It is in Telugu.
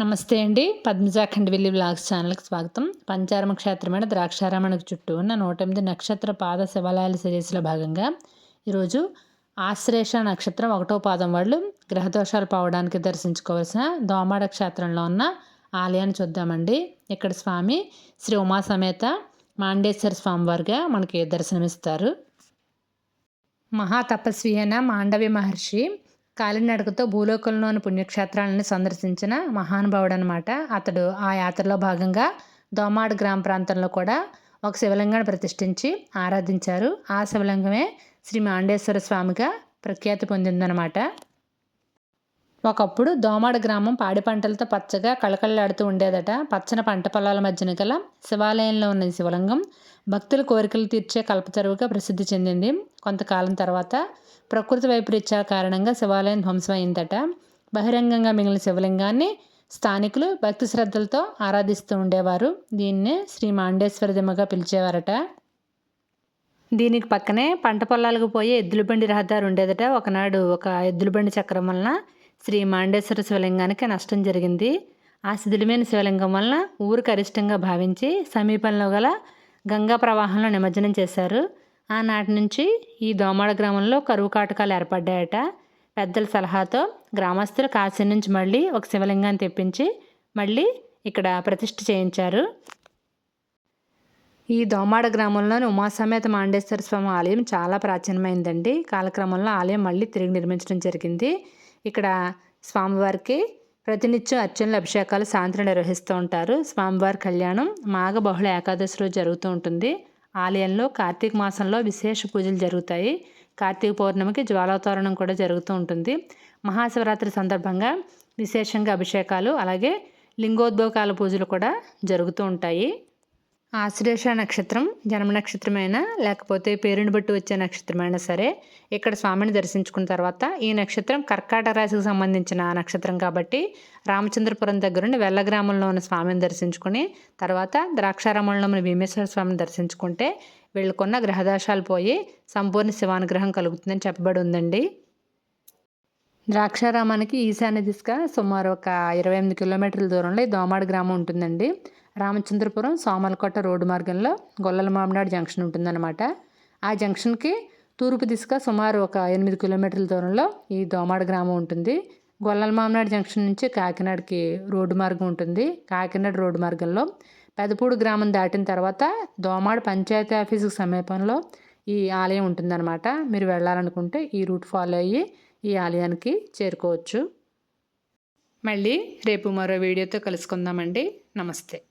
నమస్తే అండి. పద్మజాఖండ్ వెళ్ళి బ్లాగ్స్ ఛానల్కి స్వాగతం. పంచారమ క్షేత్రమైన ద్రాక్షారామణకు చుట్టూ ఉన్న నూట ఎనిమిది నక్షత్ర పాద శివాలయాల సిరీస్లో భాగంగా ఈరోజు ఆశ్లేష నక్షత్రం ఒకటో పాదం వాళ్ళు గ్రహదోషాలు పోవడానికి దర్శించుకోవాల్సిన దోమాడ క్షేత్రంలో ఉన్న ఆలయాన్ని చూద్దామండి. ఇక్కడ స్వామి శ్రీ ఉమా సమేత మాండేశ్వర స్వామివారిగా మనకి దర్శనమిస్తారు. మహాతపస్వి అయిన మాండవి మహర్షి కాలినడకతో భూలోకంలోని పుణ్యక్షేత్రాలను సందర్శించిన మహానుభావుడు అనమాట అతడు ఆ యాత్రలో భాగంగా దోమాడు గ్రామ ప్రాంతంలో కూడా ఒక శివలింగాన్ని ప్రతిష్ఠించి ఆరాధించారు. ఆ శివలింగమే శ్రీ మాండేశ్వర స్వామిగా ప్రఖ్యాతి పొందిందనమాట ఒకప్పుడు దోమాడ గ్రామం పాడి పంటలతో పచ్చగా కళకళలాడుతూ ఉండేదట. పచ్చని పంట పొలాల మధ్యన గల శివాలయంలో ఉన్న శివలింగం భక్తుల కోరికలు తీర్చే కల్పతరువుగా ప్రసిద్ధి చెందింది. కొంతకాలం తర్వాత ప్రకృతి వైపరీత్యాల కారణంగా శివాలయం ధ్వంసమైందట. బహిరంగంగా మిగిలిన శివలింగాన్ని స్థానికులు భక్తి శ్రద్ధలతో ఆరాధిస్తూ ఉండేవారు. దీన్నే శ్రీ మాండేశ్వర దిమ్మగా పిలిచేవారట. దీనికి పక్కనే పంట పొలాలకు పోయే ఎద్దుల బండి రహదారి ఉండేదట. ఒకనాడు ఒక ఎద్దుల బండి చక్రం వలన శ్రీ మాండేశ్వర శివలింగానికి నష్టం జరిగింది. ఆ శిథిలమైన శివలింగం వలన ఊరు గరిష్టంగా భావించి సమీపంలో గల గంగా ప్రవాహంలో నిమజ్జనం చేశారు. ఆనాటి నుంచి ఈ దోమాడ గ్రామంలో కరువు కాటకాలు ఏర్పడ్డాయట. పెద్దల సలహాతో గ్రామస్తులు కాశీ నుంచి మళ్ళీ ఒక శివలింగాన్ని తెప్పించి మళ్ళీ ఇక్కడ ప్రతిష్ఠ చేయించారు. ఈ దోమాడ గ్రామంలోని ఉమాసమేత మాండేశ్వర స్వామి ఆలయం చాలా ప్రాచీనమైందండి. కాలక్రమంలో ఆలయం మళ్ళీ తిరిగి నిర్మించడం జరిగింది. ఇక్కడ స్వామివారికి ప్రతినిత్యం అర్చనలు అభిషేకాలు సాయంత్రం నిర్వహిస్తూ ఉంటారు. స్వామివారి కళ్యాణం మాఘ బహుళ ఏకాదశి రోజు జరుగుతూ ఉంటుంది. ఆలయంలో కార్తీక మాసంలో విశేష పూజలు జరుగుతాయి. కార్తీక పౌర్ణమికి జ్వాలోతోరణం కూడా జరుగుతూ ఉంటుంది. మహాశివరాత్రి సందర్భంగా విశేషంగా అభిషేకాలు అలాగే లింగోద్భవకాల పూజలు కూడా జరుగుతూ ఉంటాయి. ఆశ్లేష నక్షత్రం జన్మ నక్షత్రమైనా లేకపోతే పేరుని బట్టి వచ్చే నక్షత్రమైనా సరే ఇక్కడ స్వామిని దర్శించుకున్న తర్వాత ఈ నక్షత్రం కర్కాటక రాశికి సంబంధించిన నక్షత్రం కాబట్టి రామచంద్రపురం దగ్గరుండి వెల్ల గ్రామంలో ఉన్న స్వామిని దర్శించుకుని తర్వాత ద్రాక్షారామంలో ఉన్న భీమేశ్వర స్వామిని దర్శించుకుంటే వీళ్ళకున్న గ్రహదోషాలు పోయి సంపూర్ణ శివానుగ్రహం కలుగుతుందని చెప్పబడి ఉందండి. ద్రాక్షారామానికి ఈశాన్య దిశగా సుమారు ఒక ఇరవై ఎనిమిది కిలోమీటర్ల దూరంలో ఈ దోమాడు గ్రామం ఉంటుందండి. రామచంద్రపురం సోమలకోట రోడ్డు మార్గంలో గొల్లల మామినాడు జంక్షన్ ఉంటుందన్నమాట. ఆ జంక్షన్కి తూర్పు దిశగా సుమారు ఒక ఎనిమిది కిలోమీటర్ల దూరంలో ఈ దోమాడ గ్రామం ఉంటుంది. గొల్లల మామినాడు జంక్షన్ నుంచి కాకినాడకి రోడ్డు మార్గం ఉంటుంది. కాకినాడ రోడ్డు మార్గంలో పెదపూడు గ్రామం దాటిన తర్వాత దోమాడ పంచాయతీ ఆఫీసుకు సమీపంలో ఈ ఆలయం ఉంటుందన్నమాట. మీరు వెళ్ళాలనుకుంటే ఈ రూట్ ఫాలో అయ్యి ఈ ఆలయానికి చేరుకోవచ్చు. మళ్ళీ రేపు మరో వీడియోతో కలుసుకుందామండి. నమస్తే.